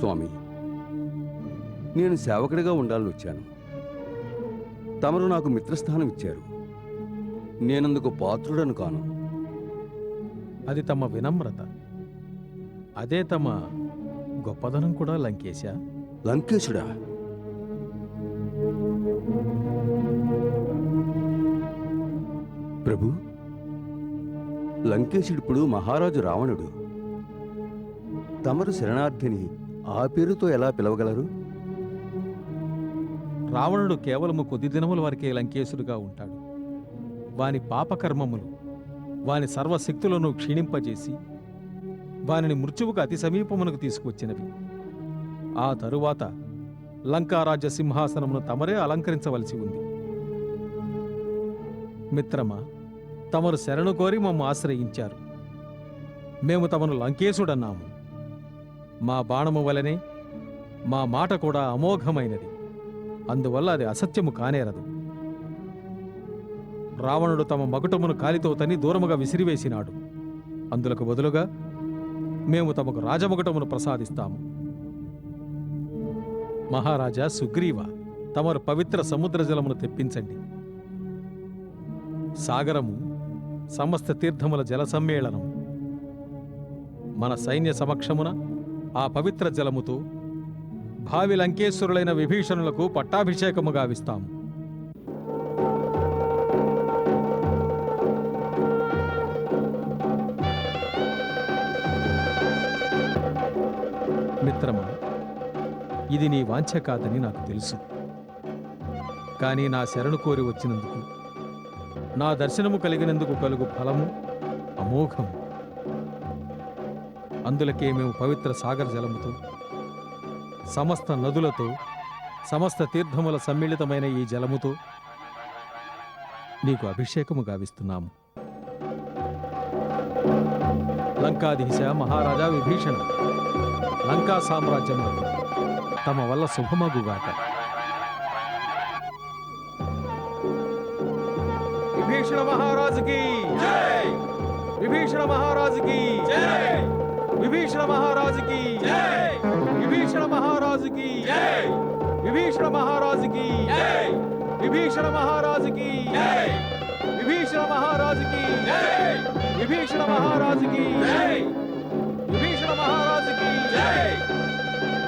స్వామి. నేను సేవకుడిగా ఉండాలని వచ్చాను తమరు నాకు మిత్రస్థానం ఇచ్చారు. నేనందుకు పాత్రుడను కాను. అది తమ వినమ్రత. అదే తమ గొప్పదనం కూడా లంకేశ? లంకేశుడా? ప్రభు లంకేశుడిప్పుడు మహారాజు రావణుడు. తమరు శరణార్థిని ఆ పేరుతో ఎలా పిలవగలరు? రావణుడు కేవలము కొద్ది దినముల వరకే లంకేశుడుగా ఉంటాడు. వాని పాపకర్మములు వాని సర్వశక్తులను క్షీణింపజేసి వానిని మృత్యువుకు అతి సమీపమునకు తీసుకువచ్చినవి. ఆ తరువాత లంకారాజ్య సింహాసనమును తమరే అలంకరించవలసి ఉంది. మిత్రమా తమరు శరణు కోరి మమ్మ ఆశ్రయించారు. మేము తమను లంకేశుడన్నాము. మా బాణము వలనే మా మాట కూడా అమోఘమైనది. అందువల్ల అది అసత్యము కానేరదు. రావణుడు తమ మగుటమును కాలితో తని దూరముగా విసిరివేసినాడు. అందులకు బదులుగా మేము తమకు రాజమగుటమును ప్రసాదిస్తాము. మహారాజా సుగ్రీవ తమరు పవిత్ర సముద్ర జలమును తెప్పించండి. సాగరము సమస్త తీర్థముల జల సమ్మేళనం మన సైన్య సమక్షమున ఆ పవిత్ర జలముతో భావి లంకేశ్వరులైన విభీషణులకు పట్టాభిషేకము గావిస్తాము. మిత్రమా ఇది నీ వాంఛ కాదని నాకు తెలుసు. కానీ నా శరణు కోరి వచ్చినందుకు నా దర్శనము కలిగినందుకు కలుగు ఫలము అమోఘము. అందులకే మేము పవిత్ర సాగర జలముతో సమస్త నదులతో సమస్త తీర్థముల సమ్మిళితమైన ఈ జలముతో నీకు అభిషేకము గావిస్తున్నాము. లంకాధీశ మహారాజా విభీషణ లంకా సామ్రాజ్యము తమ వల్ల శుభమగుగాక. విభీషణ మహారాజుకి విభీషణ మహారాజుకి విభీషణ మహారాజుకి విభీషణ మహారాజుకి విభీషణ మహారాజుకి విభీషణ మహారాజుకి విభీషణ మహారాజుకి విభీషణ మహారాజుకి విభీషణ మహారాజుకి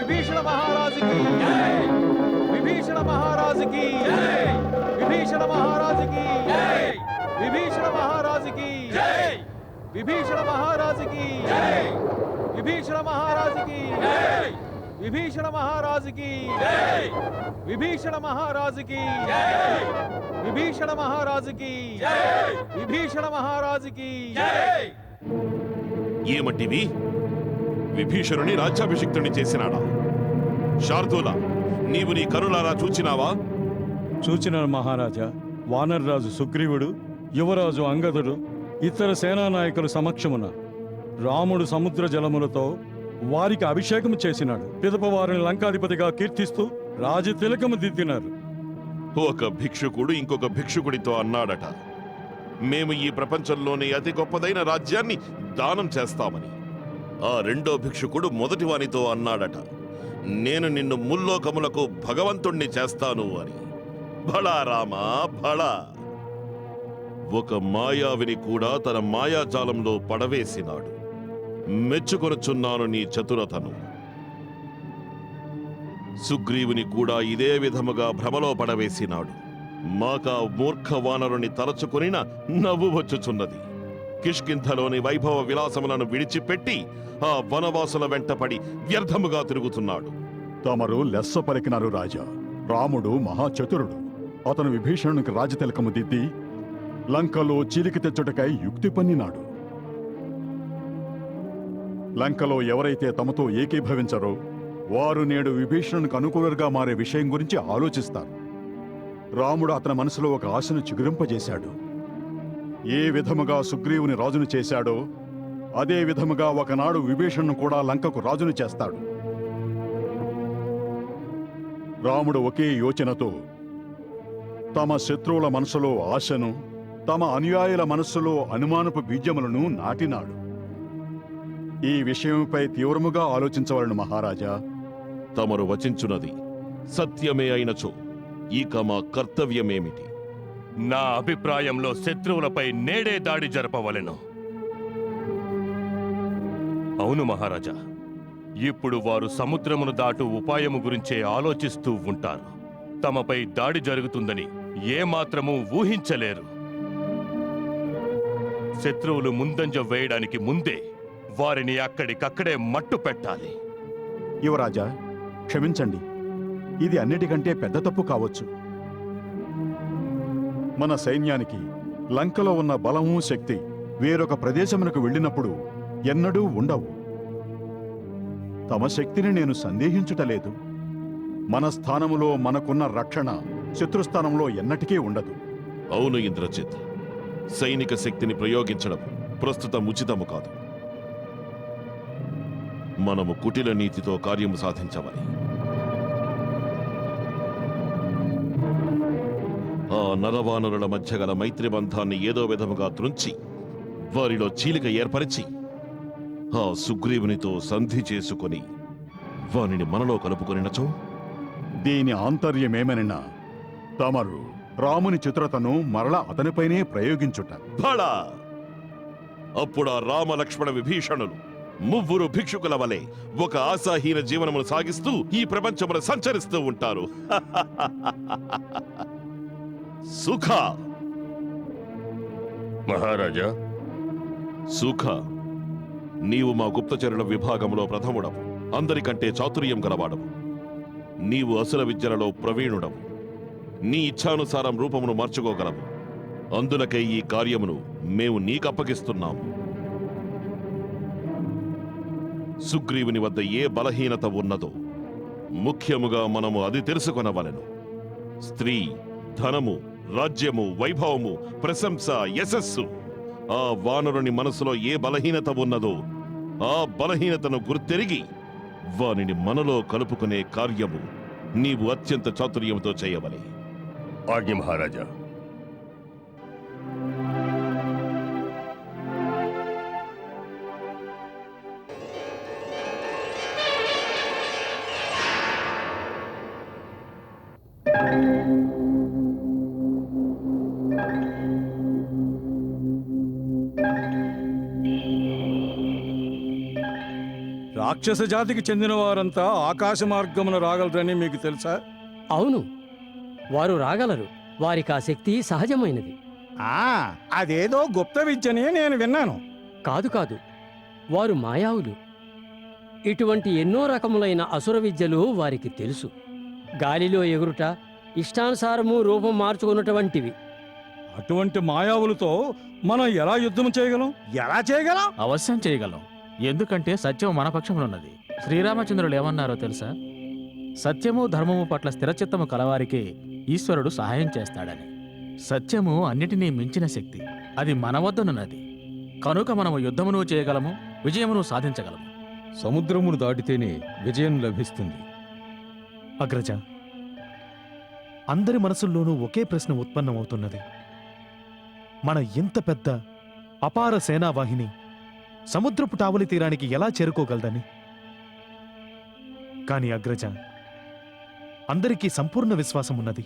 విభీషణ మహారాజుకి విభీషణ మహారాజుకి విభీషణ మహారాజుకి విభీషణ మహారాజుకి విభీషణ మహారాజుకి. విభీషణ మహారాజుకి. విభీషణ మహారాజుకి. విభీషణ మహారాజుకి. విభీషణ మహారాజుకి. విభీషణ మహారాజుకి. ఏమటివి? విభీషణుని రాజ్యాభిషిక్తుని చేసినాడా? శార్దూల నీవు నీ కరులారా చూచినావా? చూచిన మహారాజా. వానర్రాజు సుగ్రీవుడు యువరాజు అంగదుడు ఇతర సేనానాయకుల సమక్షమున రాముడు సముద్ర జలములతో వారికి అభిషేకము చేసినాడు. పిదప వారిని లంకాధిపతిగా కీర్తిస్తూ రాజతిలకము దిద్దినారు. ఒక భిక్షుకుడు ఇంకొక భిక్షుకుడితో అన్నాడట మేము ఈ ప్రపంచంలోనే అతి గొప్పదైన రాజ్యాన్ని దానం చేస్తామని. ఆ రెండో భిక్షుకుడు మొదటి వానితో అన్నాడట నేను నిన్ను ముల్లోకములకు భగవంతుణ్ణి చేస్తాను అని. భళా రామా భళా ఒక మాయావిని కూడా తన మాయాజాలంలో పడవేసినాడు. మెచ్చుకొనుచున్నాను నీ చతురతను. సుగ్రీవుని కూడా ఇదే విధముగా భ్రమలో పడవేసినాడు. మాకా మూర్ఖ వానరుని తలచుకొనిన నవ్వు వచ్చుచున్నది. కిష్కింధలోని వైభవ విలాసములను విడిచిపెట్టి ఆ వనవాసుల వెంటపడి వ్యర్థముగా తిరుగుతున్నాడు. తమరు లెస్స పలికినారు రాజా. రాముడు మహాచతురుడు. అతను విభీషణునికి రాజతిలకము దిద్ది లంకలో చీలికి తెచ్చుటకై యుక్తి పన్నినాడు. లంకలో ఎవరైతే తమతో ఏకీభవించరో వారు నేడు విభీషణునికి అనుకూలంగా మారే విషయం గురించి ఆలోచిస్తారు. రాముడు అతని మనసులో ఒక ఆశను చిగురింపజేశాడు. ఏ విధముగా సుగ్రీవుని రాజును చేశాడో అదే విధముగా ఒకనాడు విభీషణ్ను కూడా లంకకు రాజును చేస్తాడు. రాముడు ఒకే యోచనతో తమ శత్రువుల మనసులో ఆశను తమ అనుయాయుల మనస్సులో అనుమానపు బీజములను నాటినాడు. ఈ విషయంపై తీవ్రముగా ఆలోచించవలను మహారాజా. తమరు వచించున్నది సత్యమే అయినచో ఇక మా కర్తవ్యమేమిటి? నా అభిప్రాయంలో శత్రువులపై నేడే దాడి జరపవలెను. అవును మహారాజా ఇప్పుడు వారు సముద్రమును దాటు ఉపాయము గురించే ఆలోచిస్తూ ఉంటారు. తమపై దాడి జరుగుతుందని ఏమాత్రమూ ఊహించలేరు. శత్రువులు ముందంజ వేయడానికి ముందే వారిని అక్కడికక్కడే మట్టు పెట్టాలి. యువరాజా క్షమించండి. ఇది అన్నిటికంటే పెద్ద తప్పు కావచ్చు. మన సైన్యానికి లంకలో ఉన్న బలము శక్తి వేరొక ప్రదేశమునకు వెళ్ళినప్పుడు ఎన్నడూ ఉండవు. తమ శక్తిని నేను సందేహించుటలేదు మన స్థానములో మనకున్న రక్షణ శత్రుస్థానంలో ఎన్నటికీ ఉండదు. అవును ఇంద్రజిత్. సైనిక శక్తిని ప్రయోగించడం ప్రస్తుతం ఉచితము కాదు. మనము కుటిల నీతితో కార్యము సాధించవాలి. ఆ నరవానరుల మధ్య గల మైత్రి బంధాన్ని ఏదో విధముగా త్రుంచి వారిలో చీలిక ఏర్పరిచి ఆ సుగ్రీవునితో సంధి చేసుకొని వానిని మనలో కలుపుకొనినచో? దీని ఆంతర్యమేమనినా తమరు రాముని చిత్రతను మరల అతనిపైనే ప్రయోగించుట. బళ అప్పుడు ఆ రామ లక్ష్మణ విభీషణులు ముగ్గురు భిక్షుకుల వలె ఒక ఆశాహీన జీవనమును సాగిస్తూ ఈ ప్రపంచమును సంచరిస్తూ ఉంటారు. సుఖ! మహారాజా! సుఖ! నీవు మా గుప్తచరుల విభాగంలో ప్రథముడవు అందరికంటే చాతుర్యం గలవాడవు. నీవు అసుర విద్యలలో ప్రవీణుడవు. నీ ఇచ్ఛానుసారం రూపమును మార్చుకోగలము. అందులకై ఈ కార్యమును మేము నీకప్పగిస్తున్నాము సుగ్రీవుని వద్ద ఏ బలహీనత ఉన్నదో ముఖ్యముగా మనము అది తెలుసుకొనవలెను. స్త్రీ ధనము రాజ్యము వైభవము ప్రశంస యశస్సు ఆ వానరుని మనసులో ఏ బలహీనత ఉన్నదో ఆ బలహీనతను గుర్తెరిగి వానిని మనలో కలుపుకునే కార్యము నీవు అత్యంత చాతుర్యంతో చేయవలే. ఆజ్ఞ మహారాజా. రాక్షస జాతికి చెందిన వారంతా ఆకాశ మార్గమున రాగలరని మీకు తెలుసా? అవును. వారు రాగలరు. వారికి ఆ శక్తి సహజమైనది. ఆ అదేదో గుప్త విద్యని నేను విన్నాను. కాదు కాదు వారు మాయావులు. ఇటువంటి ఎన్నో రకములైన అసుర విద్యలు వారికి తెలుసు. గాలిలో ఎగురుట ఇష్టానుసారము రూపం మార్చుకున్నటువంటివి. అటువంటి మాయావులతో మనం ఎలా యుద్ధం చేయగలం? ఎలా చేయగలం? అవశ్యం చేయగలం. ఎందుకంటే సత్యం మన పక్షములున్నది శ్రీరామచంద్రులు ఏమన్నారో తెలుసా? సత్యము ధర్మము పట్ల స్థిరచిత్తము కలవారికే ఈశ్వరుడు సహాయం చేస్తాడని. సత్యము అన్నిటినీ మించిన శక్తి. అది మన వద్దనున్నది. కనుక మనము యుద్ధమును చేయగలము విజయమును సాధించగలము. సముద్రమును దాటితేనే విజయం లభిస్తుంది. అగ్రజ అందరి మనసుల్లోనూ ఒకే ప్రశ్న ఉత్పన్నమవుతున్నది. మన ఇంత పెద్ద అపార సేనావాహిని సముద్రపు టావలి తీరానికి ఎలా చేరుకోగలదని. కాని అగ్రజ అందరికీ సంపూర్ణ విశ్వాసం ఉన్నది.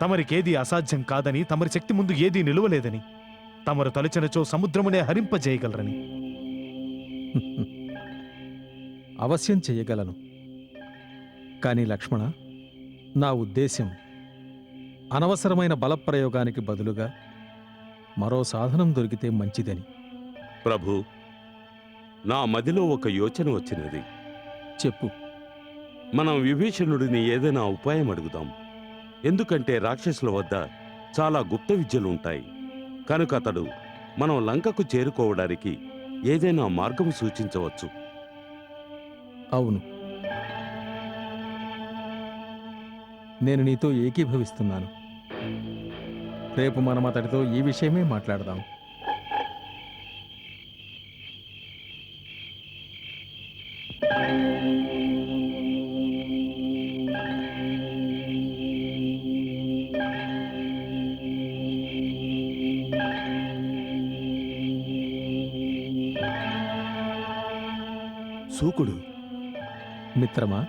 తమరికేది అసాధ్యం కాదని తమరి శక్తి ముందు ఏదీ నిలువలేదని తమరు తలచినచో సముద్రమునే హరింపజేయగలరని. అవశ్యం చెయ్యగలను కానీ లక్ష్మణ నా ఉద్దేశ్యం అనవసరమైన బలప్రయోగానికి బదులుగా మరో సాధనం దొరికితే మంచిదని. ప్రభు నా మదిలో ఒక యోచన వచ్చినది. చెప్పు. మనం విభీషణుడిని ఏదైనా ఉపాయం అడుగుదాం. ఎందుకంటే రాక్షసుల వద్ద చాలా గుప్త విద్యలు ఉంటాయి. కనుక అతడు మనం లంకకు చేరుకోవడానికి ఏదైనా మార్గం సూచించవచ్చు. అవును. నేను నీతో ఏకీభవిస్తున్నాను. రేపు మనం అతడితో ఈ విషయమే మాట్లాడదాం. సూకుడు మిత్రమా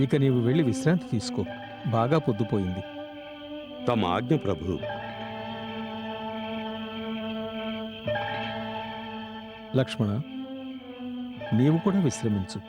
ఇక నీవు వెళ్ళి విశ్రాంతి తీసుకో. బాగా పొద్దుపోయింది. తమ ఆజ్ఞ ప్రభు. లక్ష్మణ నీవు కూడా విశ్రమించు.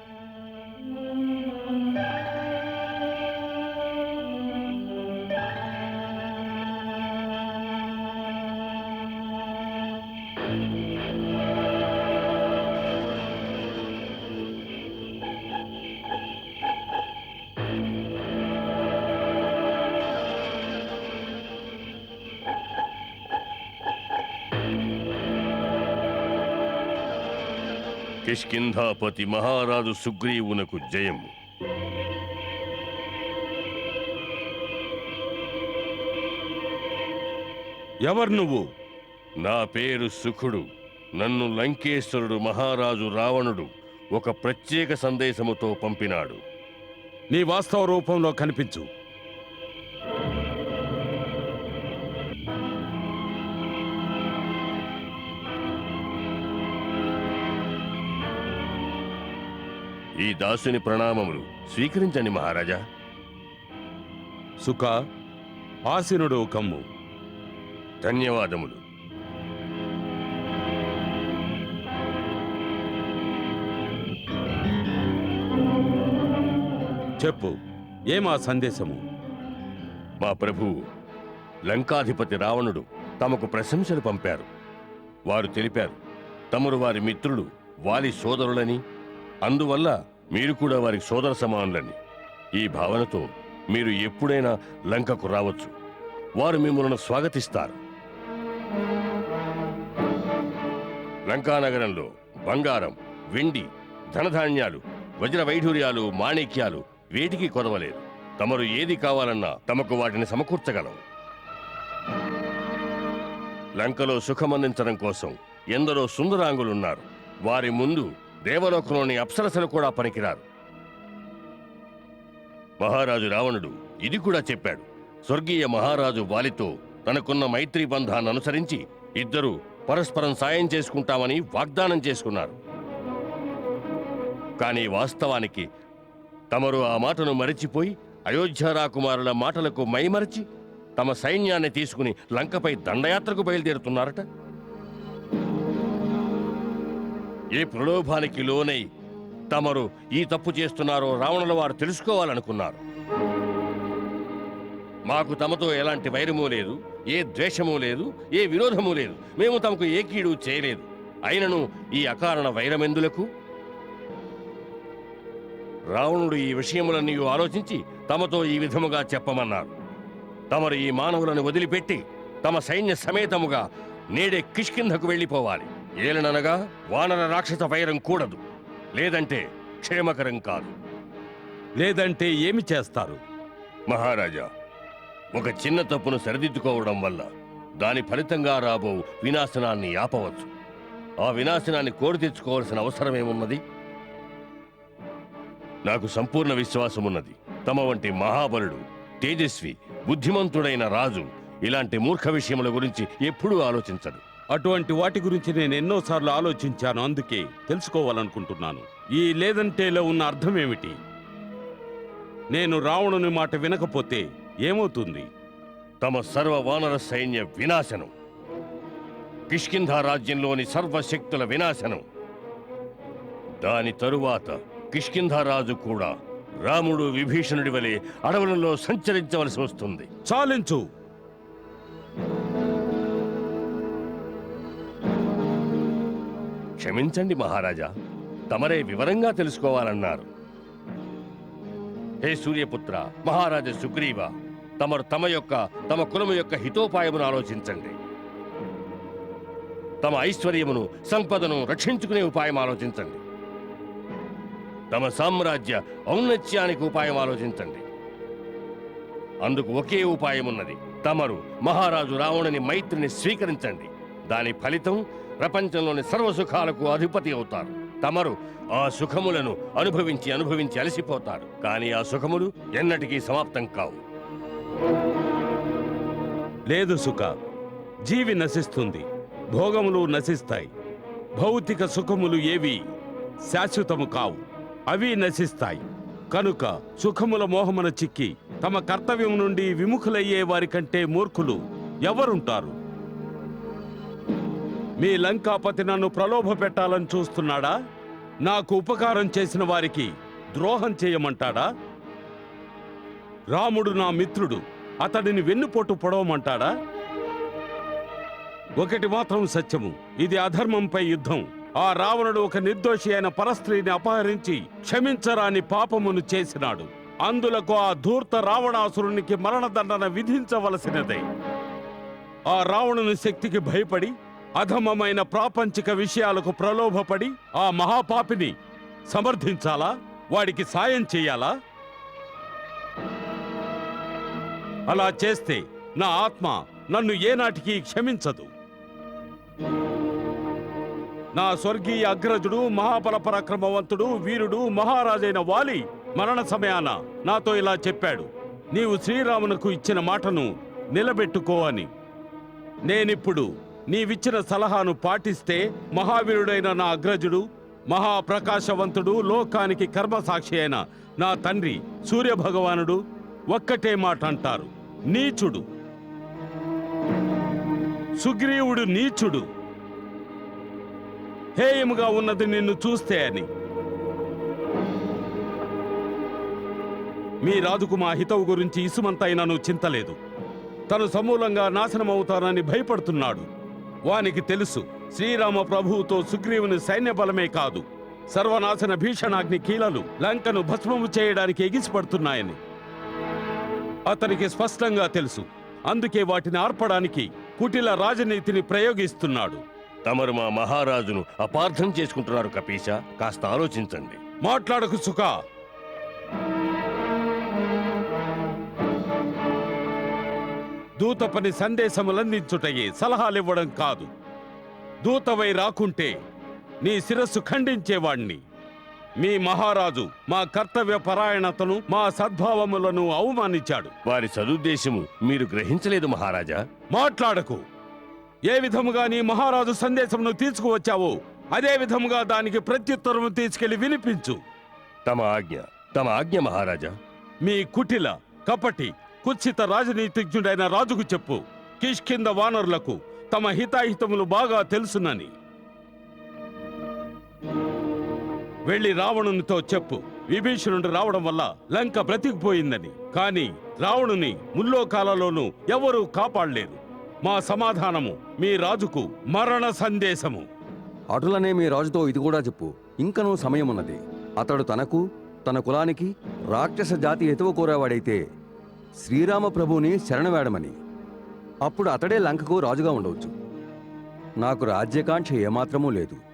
కిష్కింధాపతి మహారాజు సుగ్రీవునకు జయము. ఎవరు నువ్వు? నా పేరు సుఖుడు. నన్ను లంకేశ్వరుడు మహారాజు రావణుడు ఒక ప్రత్యేక సందేశముతో పంపినాడు. నీ వాస్తవ రూపంలో కనిపించు. ఈ దాసుని ప్రణామములు స్వీకరించండి మహారాజా. సుఖ ఆసీనుడు కమ్ము. ధన్యవాదములు. చెప్పు ఏమా సందేశము? మా ప్రభువు లంకాధిపతి రావణుడు తమకు ప్రశంసలు పంపారు. వారు తెలిపారు తమరు వారి మిత్రులు వాలి సోదరులని అందువల్ల మీరు కూడా వారికి సోదర సమానులని. ఈ భావనతో మీరు ఎప్పుడైనా లంకకు రావచ్చు. వారు మిమ్మల్ని స్వాగతిస్తారు. లంకానగరంలో బంగారం వెండి ధనధాన్యాలు వజ్ర వైఢూర్యాలు మాణిక్యాలు వేటికి కొదవలేదు. తమరు ఏది కావాలన్నా తమకు వాటిని సమకూర్చగలం. లంకలో సుఖమందించడం కోసం ఎందరో సుందరాంగులున్నారు. వారి ముందు దేవలోకంలోని అప్సరసలు కూడా పనికిరారు. మహారాజు రావణుడు ఇది కూడా చెప్పాడు. స్వర్గీయ మహారాజు వాలితో తనకున్న మైత్రి బంధాన్ని అనుసరించి ఇద్దరు పరస్పరం సాయం చేసుకుంటామని వాగ్దానం చేసుకున్నారు. కానీ వాస్తవానికి తమరు ఆ మాటను మరిచిపోయి అయోధ్య రాకుమారుల మాటలకు మైమరచి తమ సైన్యాన్ని తీసుకుని లంకపై దండయాత్రకు బయలుదేరుతున్నారట. ఏ ప్రలోభానికి లోనై తమరు ఈ తప్పు చేస్తున్నారో రావణుల వారు తెలుసుకోవాలనుకున్నారు. మాకు తమతో ఎలాంటి వైరమూ లేదు ఏ ద్వేషమూ లేదు ఏ విరోధమూ లేదు. మేము తమకు ఏ కీడు చేయలేదు. అయినను ఈ అకారణ వైరమెందులకు? రావణుడు ఈ విషయములన్నీ ఆలోచించి తమతో ఈ విధముగా చెప్పమన్నారు. తమరు ఈ మానవులను వదిలిపెట్టి తమ సైన్య సమేతముగా నేడే కిష్కింధకు వెళ్ళిపోవాలి. ఏలననగా వానర రాక్షస వైరం కూడదు. లేదంటే క్షేమకరం కాదు. లేదంటే ఏమి చేస్తారు? మహారాజా ఒక చిన్న తప్పును సరిదిద్దుకోవడం వల్ల దాని ఫలితంగా రాబో వినాశనాన్ని ఆపవచ్చు. ఆ వినాశనాన్ని కోరి తెచ్చుకోవాల్సిన అవసరమేమున్నది నాకు సంపూర్ణ విశ్వాసమున్నది. తమ వంటి మహాబలుడు తేజస్వి బుద్ధిమంతుడైన రాజు ఇలాంటి మూర్ఖ విషయముల గురించి ఎప్పుడూ ఆలోచించడు. అటువంటి వాటి గురించి నేను ఎన్నోసార్లు ఆలోచించాను అందుకే తెలుసుకోవాలనుకుంటున్నాను. ఈ లేదంటేలో ఉన్న అర్థం ఏమిటి నేను రావణుని మాట వినకపోతే ఏమవుతుంది? తమ సర్వ వానర సైన్య వినాశనం. కిష్కింధ రాజ్యంలోని సర్వశక్తుల వినాశనం. దాని తరువాత కిష్కింధ రాజు కూడా రాముడు విభీషణుడి వలె అడవులలో సంచరించవలసి వస్తుంది. చాలించు! క్షమించండి మహారాజా. తమరే వివరంగా తెలుసుకోవాలన్నారు. హే సూర్యపుత్ర మహారాజ సుగ్రీవ తమరు తమ యొక్క తమ కులము యొక్క హితోపాయమును ఆలోచించండి. తమ ఐశ్వర్యమును సంపదను రక్షించుకునే ఉపాయం ఆలోచించండి. తమ సామ్రాజ్య ఔన్నత్యానికి ఉపాయం ఆలోచించండి. అందుకు ఒకే ఉపాయం ఉన్నది తమరు మహారాజు రావణుని మైత్రిని స్వీకరించండి. దాని ఫలితం ప్రపంచంలోని సర్వ సుఖాలకు అధిపతి అవుతారు. తమరు ఆ సుఖములను అనుభవించి అనుభవించి అలసిపోతారు. కానీ ఆ సుఖములు ఎన్నటికీ సమాప్తం కావు. లేదు సుఖ. జీవి నశిస్తుంది. భోగములు నశిస్తాయి. భౌతిక సుఖములు ఏవి శాశ్వతము కావు. అవి నశిస్తాయి. కనుక సుఖముల మోహమున చిక్కి తమ కర్తవ్యం నుండి విముఖులయ్యే వారి కంటే మూర్ఖులు ఎవరుంటారు? మీ లంకాపతి నన్ను ప్రలోభ పెట్టాలని చూస్తున్నాడా? నాకు ఉపకారం చేసిన వారికి ద్రోహం చేయమంటాడా? రాముడు నా మిత్రుడు అతడిని వెన్నుపోటు పొడవమంటాడా? ఒకటి మాత్రం సత్యము ఇది అధర్మంపై యుద్ధం. ఆ రావణుడు ఒక నిర్దోషి అయిన పరస్త్రీని అపహరించి క్షమించరాని పాపమును చేసినాడు. అందులకు ఆ ధూర్త రావణాసురునికి మరణదండన విధించవలసినదే. ఆ రావణుని శక్తికి భయపడి అధమమైన ప్రాపంచిక విషయాలకు ప్రలోభపడి ఆ మహాపాపిని సమర్థించాలా? వాడికి సాయం చేయాలా? అలా చేస్తే నా ఆత్మ నన్ను ఏనాటికి క్షమించదు. నా స్వర్గీయ అగ్రజుడు మహాబల పరాక్రమవంతుడు వీరుడు మహారాజైన వాలి మరణ సమయాన నాతో ఇలా చెప్పాడు. నీవు శ్రీరామునకు ఇచ్చిన మాటను నిలబెట్టుకో అని. నేనిప్పుడు నీవిచ్చిన సలహాను పాటిస్తే మహావీరుడైన నా అగ్రజుడు మహాప్రకాశవంతుడు లోకానికి కర్మసాక్షి అయిన నా తండ్రి సూర్యభగవానుడు ఒక్కటే మాట అంటారు నీచుడు. సుగ్రీవుడు నీచుడు. హేయముగా ఉన్నది నిన్ను చూస్తే అని. మీ రాజుకు మా హితవు గురించి ఇసుమంతైనను చింతలేదు. తను సమూలంగా నాశనమవుతానని భయపడుతున్నాడు. వానికి తెలుసు శ్రీరామ ప్రభువుతో సుగ్రీవుని సైన్య బలమే కాదు. సర్వనాశన భీషణాగ్ని కీలలు లంకను భస్మము చేయడానికి ఎగిసిపడుతున్నాయని. అతనికి స్పష్టంగా తెలుసు అందుకే వాటిని ఆర్పడానికి కుటిల రాజనీతిని ప్రయోగిస్తున్నాడు. తమరు మా మహారాజును అపార్థం చేసుకుంటున్నారు కపీశ కాస్త ఆలోచించండి. మాట్లాడకు సుఖ దూత పని సందేశములందించుటయే సలహాలివ్వడం కాదు. దూతవై రాకుంటే నీ శిరస్సు ఖండించేవాణ్ణి. మీ మహారాజు మా కర్తవ్య పరాయణతను మా సద్భావములను అవమానించాడు. వారి సదుద్దేశము మీరు గ్రహించలేదు మహారాజా. మాట్లాడకు. ఏ విధముగా నీ మహారాజు సందేశమును తీసుకువచ్చావో అదే విధముగా దానికి ప్రత్యుత్తరము తీసుకెళ్ళి వినిపించు. తమ ఆజ్ఞ తమ ఆజ్ఞ మహారాజా. మీ కుటిల కపటి కుత్సిత రాజనీతిజ్ఞుడైన రాజుకు చెప్పు. కిష్కింద వానరులకు తమ హితాహితములు బాగా తెలుసునని. వెళ్ళి రావణునితో చెప్పు. విభీషణుడు రావడం వల్ల లంక బ్రతికిపోయిందని. కాని రావణుని ముల్లోకాలలోనూ ఎవరూ కాపాడలేరు. మా సమాధానము మీ రాజుకు మరణ సందేశము. అటులనే మీ రాజుతో ఇది కూడా చెప్పు. ఇంకనూ సమయమున్నది. అతడు తనకు తన కులానికి రాక్షస జాతి ఎతువ కోరేవాడైతే శ్రీరామ ప్రభువుని శరణవేడమని. అప్పుడు అతడే లంకకు రాజుగా ఉండవచ్చు. నాకు రాజ్యకాంక్ష ఏమాత్రమూ లేదు.